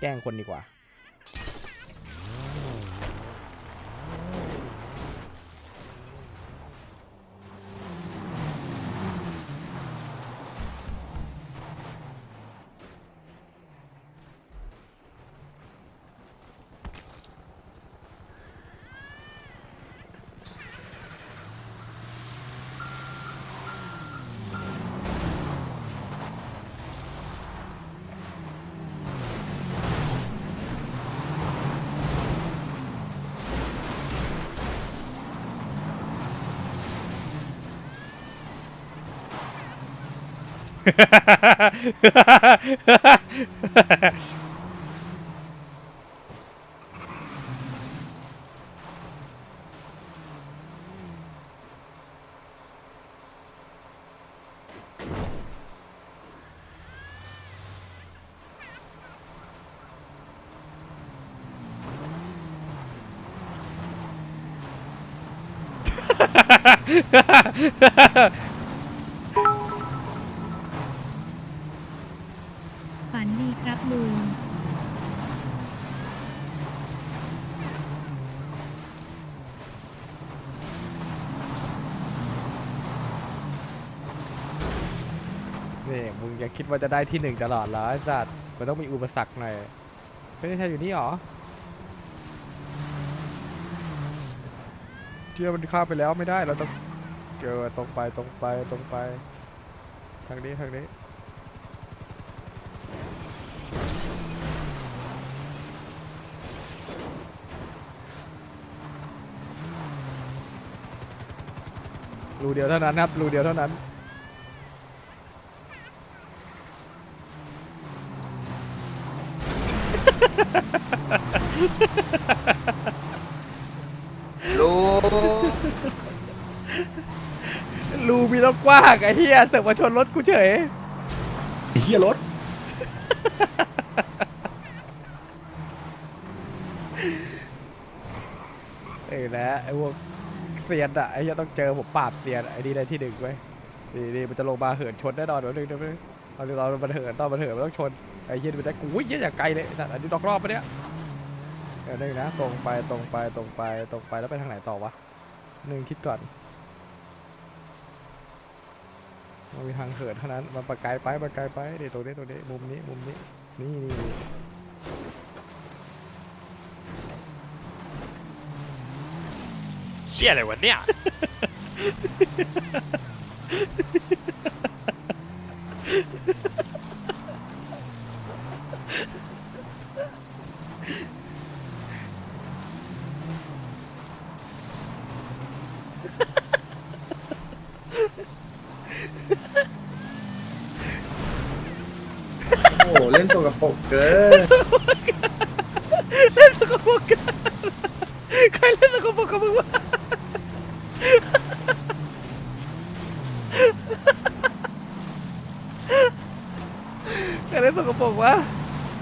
แกล้งคนดีกว่า Ha ha ha! นี่มึงอย่าคิดว่าจะได้ที่หนึ่งตลอดเหรอไอ้สัตว์มันต้องมีอุปสรรคหน่อยไม่ได้ใช่อยู่นี่หรอเชื่อมันข้ามไปแล้วไม่ได้เราต้องเจอตรงไปตรงไปตรงไป ทางนี้ทางนี้รูเดียวเท่านั้นครับรูเดียวเท่านั้น รู้ รู มีต้องกว้างไอ้เหี้ยเสือกมาชนรถกูเฉย ไอ้เหี้ยรถเอ้ยนะไอ้พวกเซียนอะไอ้เหี้ยต้องเจอผมปราบเซียนไอ้นี่ได้ที่หนึ่งไว้ยนี่นี่มันจะลงมาเหินชนแน่นอนเดี๋ยวนึงเดี๋ยวนึงตอนนี้เรามันเหินตอนมันเหินมันต้องชนไอ้เหี้ยมันได้กูเหี้ยอย่างไกลเลยไอ้สัตว์อันนี้นอกรอบปะเนี่ยเดี๋ยวนึงนะตรงไปตรงไปตรงไปตรงไปแล้วไปทางไหนต่อวะหนึ่งคิดก่อน มันมีทางเหินเท่านั้น มันประกายไปประกายไปเดี๋ยวตรงนี้ตรงนี้มุมนี้มุมนี้นี่นี่นี่เชี่ยอะไรวะเนี่ย โอ้โหเล่นตัวกับปรกเกินใครเล่นสกปรกกับมึงวะใครเล่นสกปรกวะ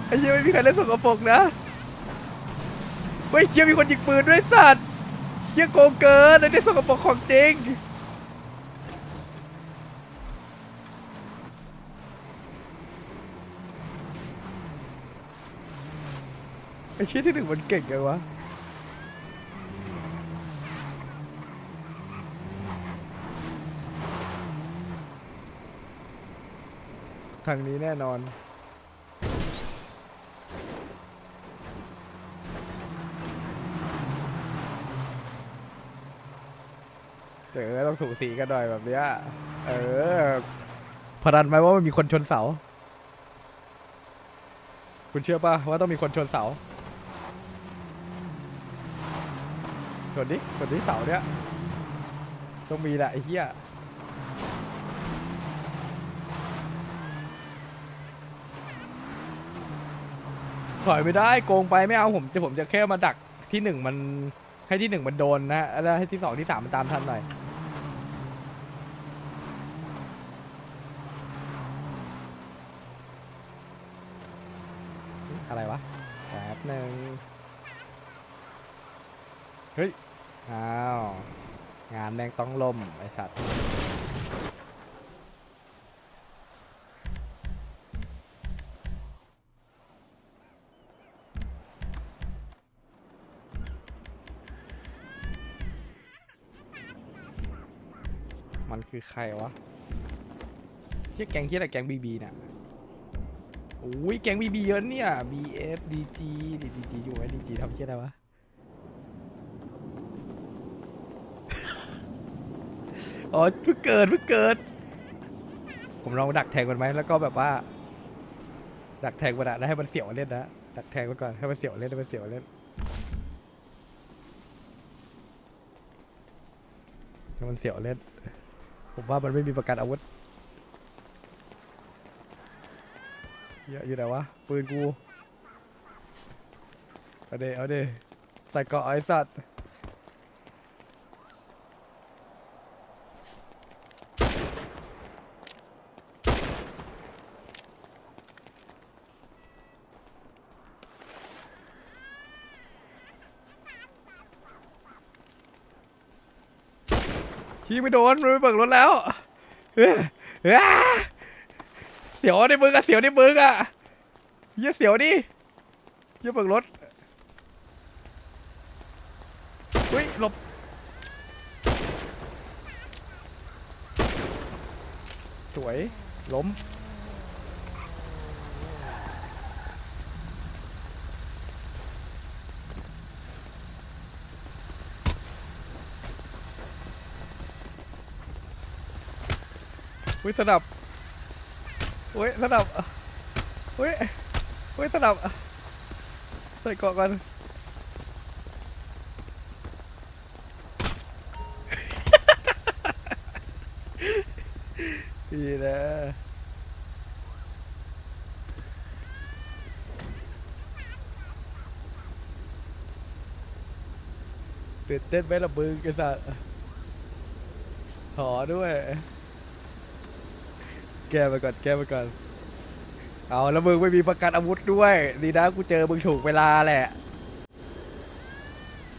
ไอ้เหี้ยไม่มีใครเล่นสกปรกนะเฮ้ยเหี้ยมีคนยิงปืนด้วยสัตว์เหี้ยโกงเกินไอ้นี่สกปรกของจริง ไอ้เชี่ยที่หนึ่งมันเก่งไงวะ ทางนี้แน่นอน เออต้องสูสีกันหน่อยแบบเนี้ย เออ พนันไหมว่ามันมีคนชนเสา คุณเชื่อป่ะว่าต้องมีคนชนเสา ชนดิชนดิเสาเนี้ยต้องมีแหละไอ้เหี้ยถอยไม่ได้โกงไปไม่เอาผมจะผมจะแค่มาดักที่หนึ่งมันให้ที่หนึ่งมันโดนนะฮะแล้วให้ที่สองที่สามมันตามทันหน่อย เฮ้ย อ้าว งานแม่งต้องล่มไอสัตว์ มันคือใครวะเที่ยแกงเที่ยอะไรแกงบีบีเนี่ยโอ้ยแกงบีบีเยอะเนี่ยบีเอฟดีดีดี DG อยู่ไอ้จีทำเที่ยอะไรวะ อ๋อเพิ่งเกิดเพิ่งเกิด ผมลองดักแทงมันไหมแล้วก็แบบว่า ดักแทงมันอะแล้วให้มันเสียวเล่นนะดักแทงมันก่อนให้มันเสียวเล่นให้มันเสียวเล่นให้มันเสียวเล่น ผมว่ามันไม่มีประกันอาวุธเยอะอยู่ไหนวะปืนกูเอาเดเอาเดใส่เกาะไอ้สัตว์ ขี่ไม่โดนมันไม่เบิกรถแล้วเอ้ยเอ้ยเสียวในมึงอะเสียวในมึงอะเยี่ยเสียวดิเยี่ยเบิกรถอุ้ยหลบสวยล้ม อุ้ยสนับอุ้ยสนับอุ้ยอุ้ยสนับใส่เกาะกันดีนะตื่นเต้นไหมล่ะมึงไอ้สัสขอด้วย แก้ไปก่อนแก้ไปก่อน เอาแล้วมึงไม่มีประกันอาวุธด้วย ดีนะกูเจอมึงถูกเวลาแหละ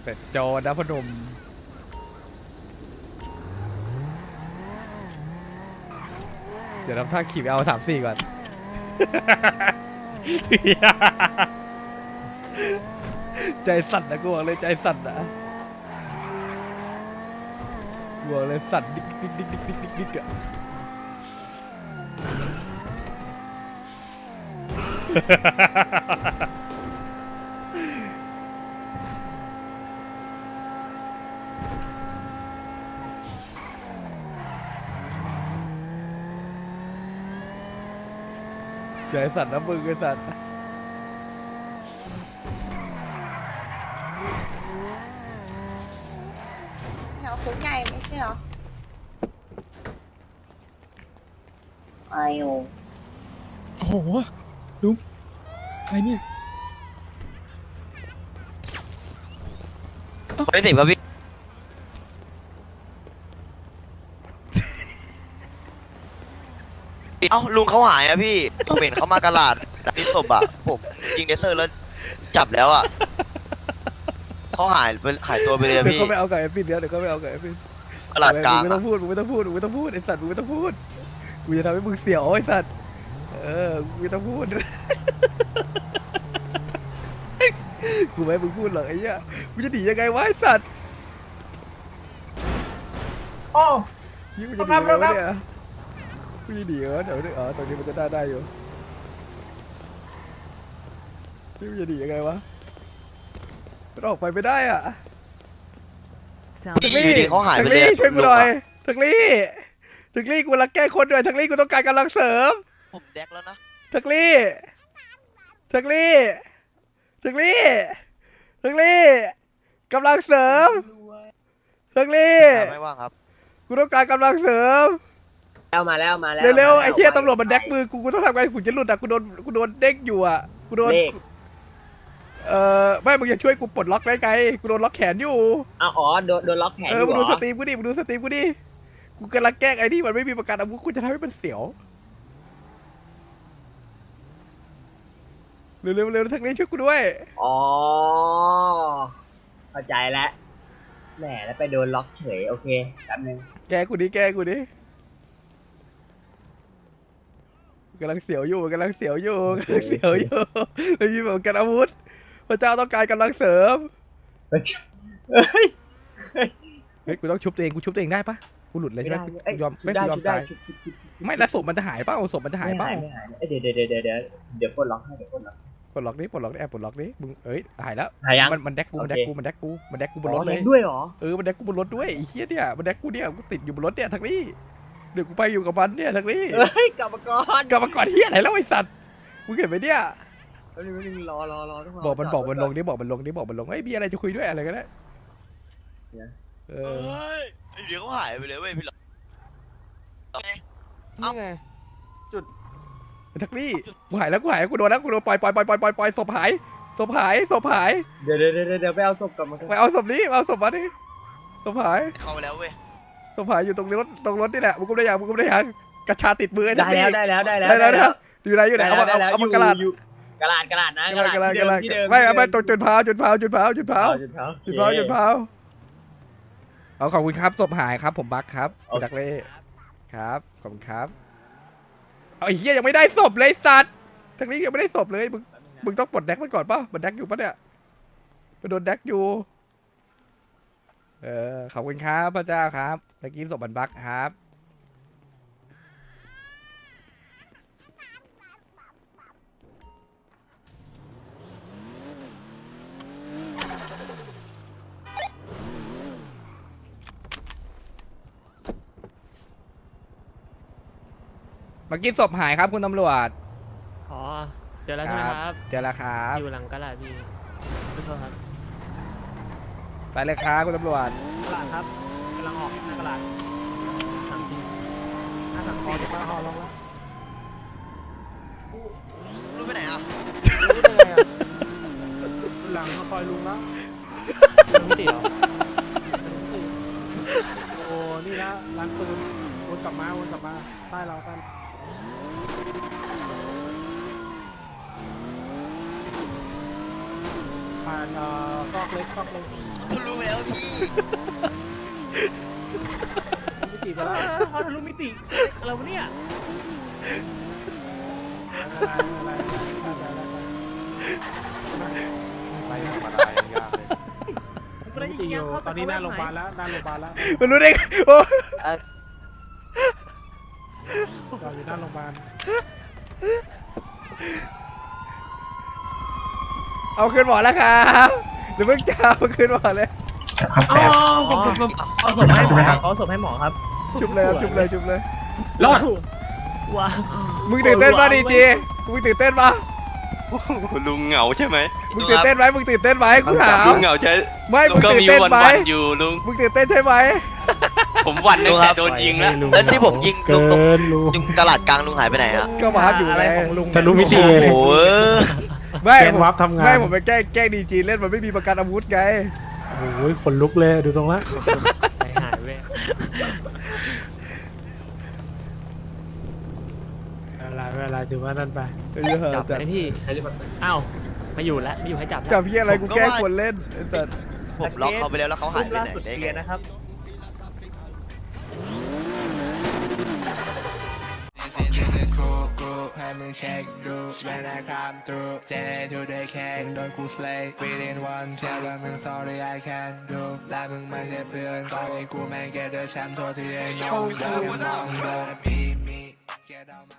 เสร็จโจรนะพนมเดี๋ยวทำท่าขี่ไปเอาสามสี่ก่อน ใจสั่นนะกูบอกเลยใจสั่นนะกูบอกเลยสั่นดิ๊กดิ๊กดิ๊กดิกดิกดิกดิกอะ ใจสั่นนะมึงไอ้สัตว์ แถวคุกใหญ่ไม่ใช่เหรออายุโอ้โห ลุงอะไรเนี่ยไม่สิบครับพี่เอ้าลุงเขาหายอะพี่ผมเห็นเขามากระลาดนี่ศพอะผมยิงเดซเซอร์แล้วจับแล้วอะเขาหายไปหายตัวไปเลยอะเดี๋ยวพี่ก็ไม่เอากับเอฟฟินเดี๋ยวเดี๋ยวก็ไม่เอากับเอฟฟินกระลาดกลางมึงไม่ต้อะองพูดมึงไม่ต้องพูดมึงไม่ต้องพูดไอ้สัตว์มึงไม่ต้องพูดกูจะทำให้มึงเสียวไอ้สัตว์ เออกูไม่ต้องพูด กูไม่ให้มึงพูดหรอกไอ้เหี้ยกูจะหนียังไงวะไอ้สัตว์โอ้ยิ่งกูจะหนียังไงวะเนี่ยกูจะหนีเหรอเดี๋ยวอ๋อตรงนี้มันจะได้ได้อยู่ยิ่งกูจะหนียังไงวะมันออกไปไม่ได้อะพี่อยู่ดีเขาหายไปเลยทักอะลี่ช่วยกูหน่อยลุงะทักลี่ทักลี่กูรักแก้คนด้วยทักลี่กูต้องการกำลังเสริม ผมแดกแล้วนะทักลี่ทักลี่ทักลี่ทักลี่กำลังเสริมทักลี่ไม่ว่างครับกูต้องการกำลังเสริมแล้วมาแล้วมาแล้วเร็วๆมาแล้ไอ้เหี้ยตำรวจมันแดกมือกูกูต้องทำไงกูจะหลุดอะกูโดนกูโดนเด้งอยู่อะกูโดนเลขเอ่อไม่มึงอย่าช่วยกูปลดล็อกได้ไงกูโดนล็อกแขนอยู่อ้าวอ๋อโดนโดนล็อกแขนเอออยู่มึงเหรดูอสตรีมกูดิมึงดูสตรีมกูดิกูกำลังแกล้งไอ้นี่มันไม่มีประกันอาวุธกูจะทำให้มันเสียว เร็วๆเร็วๆทางนี้ช่วยกูด้วย อ๋อ เข้าใจแล้ว แหมแล้วไปโดนล็อกเฉย โอเคแป๊บนึง แกกูดิแกกูดิกำลังเสียวอยู่กำลังเสียวอยู่กำลังเสียวอยู่ไม่มีประกันอาวุธ พระเจ้าต้องการกำลังเสริม เฮ้ย เฮ้ย กูต้องชุบตัวเอง กูชุบตัวเองได้ปะกูหลุดเลยใช่ไหมยอมไม่ยอมได้ตาย ไม่แล้วศพมันจะหายเปล่าศพมันจะหายเปล่าไม่หายเดี๋ยวเดี๋ยวเดี๋ยวเดี๋ยวเดี๋ยวปลดล็อกให้เดี๋ยวปลดล็อก ปลดล็อกนี้ปลดล็อกนี้แอบปลดล็อกนี้มึงเอ้ยหายแล้วหายยัง มันมันแดกกูมันแดกโอเคกูมันแดกกูมันแดกกูบนอ๋รอถเลยเล่นด้วยเหรอ เออมันแดกกูบนรถด้วยไอ้เหี้ยเนี่ยมันแดกกูเนี่ยกูติดอยู่บนรถเนี่ยทั้งนี้เดี๋ยวกูไปอยู่กับมันเนี่ยทั้งนี้เฮ้ยกลับมาก่อนกลับมาก่อนเหี้ยอะไรแล้วไอ้สัตว์มึงเห็นไหมเนี่ยแป๊บนึงแป๊บนึงรอรอรอต้องรบอกมันบอกมันลงจดรถนี่บอกมันลงนี่บอกมันลงไอ้ยมีอะไรจะคุยด้วยอะไรก็ได้เนี่ยเอเฮอ้ยอยู่เดี๋ยวเขาหายไปเลยเว้ยพี่หลอกไงนี่ไง ทักลี่กูหายแล้วกูหายแล้วกูโดนแล้วกูโดนปล่อยปล่อยปล่อยปล่อยปล่อยปล่อยศพหายศพหายศพหายเดี๋ยวเดี๋ยวเดี๋ยวเดี๋ยวไปเอาศพกลับมาก่อนไปเอาศพนี้เอาศพมาดิศพหายเข้าไปแล้วเว้ยศพหายอยู่ตรงรถตรงรถนี่แหละมึงกุมได้ยังมึงกุมได้ยังกระชาติดมือไอ้ได้ทักลี่แล้วได้แล้วได้แล้วได้แล้วได้แล้วอยู่ไหนอยู่ไหนเอามาได้เอาแล้วเอามายู่กระลาดอยู่กระลาดกระลาดนะกระลาดกระลาดกระลาดที่เดิมไม่ที่เอาเดิไปตรงจุดเผาจุดเผาจุดเผาจุดเผาจุดเผาจุดเผาจุดเผาเอาขอบคุณครับศพหายครับ ผมบักครับโอคุณเคดักเล่ครับขอบคุณครับ เอาไอ้เหี้ยยังไม่ได้ศพเลยสัตว์ทางนี้ยังไม่ได้ศพเลยมึงมึงต้องปลดแดกมันก่อนป่ะมันแดกอยู่ป่ะเนี่ยมันโดนแดกอยู่ เออขอบคุณครับพระเจ้าครับตะกี้ศพบันบักครับ เมื่อกี้ศพหายครับคุณตำรวจอ๋อ เจอแล้วใช่ไหมครับ เจอแล้วครับ อยู่หลังกระดาษพี่ขอโทษครับไปเลยครับคุณตำรวจ กระดาษครับกำลังออกหน้ากระดาษสามสี่หน้าสามคอจะป้าคอลงแล้วรู้ไปไหนอะหลังมาคอยลุงแล้วลุงไม่ติดเหรอโอ้ นี่นะร้านปืนวนกลับมาวนกลับมาใต้เราใต้ ผ่านเอ่อซอกเล็กซอกเล็กเขารู้แล้วพี่ มิติไปแล้วเขาทะลุมิติอะไรวะเนี่ยอะไรอะไรอะไรไล่ธรรมดายังยากเลยมิติอยู่ตอนนี้หน้าโรงพยาบาลแล้วหน้าโรงพยาบาลแล้ว มันรู้ได้ไงโอ้ จอดอยู่หน้าโรงพยาบาลเอาขึ้นหมอแล้วครับเดี๋ยวเพิ่งจะเอาขึ้นหมอเลยอ๋อผมผมผมเอาศพให้หมอเขาศพให้หมอครับชุบเลยครับชุบเลยชุบเลย รอด ว้ามึงตื่นเต้นป่ะดีจีมึงตื่นเต้นป่ะลุงเหงาใช่ไหมมึงตื่นเต้นไหมมึงตื่นเต้นไหมกูถามลุงเหงาใช่ไม่มึงก็ตื่นมีเต้นวันไหมวันๆอยู่ลุงมึงตื่นเต้นใช่ไหม ผมหวันตั้งแต่โดนยิงแล้วแล้วที่ผมยิงลุงตรงลุงตลาดกลางลุงหายไปไหนอะก็วาร์ปอยู่อะไรไงของลุงทะลุมิติโอ้โหเออไม่เกผมมวับทำงานไม่ผมไปแกล้งแกล้งดีจีเล่นมันไม่มีประกันอาวุธไงโอ้ยขนลุกเลยดูตรงละใจหายเว้ยอะไรไม่อะไรถือว่านั่นไปไอ้เหี้ยจับไปจับพี่อ้าวไม่อยู่แล้วไม่อยู่ให้จับแล้วจับพี่อะไรกูแกล้งคนเล่นไอ้สัสผมล็อกเขาไปแล้วแล้วเขาหายไปล่าไหนสุดได้เคไงลียร์นะครับ ให้มึงเช็คดูเวลาคำตูเจทูได้แค่โดนกูสเลย์ within one แค่ว่ามึง sorry I can do และมึงไม่ใช่เพื่อนตอนนี้กูแม่งแกเดอแชมป์โทษที่ไอ้น้องเดินมองเดินมีมีแกเดามา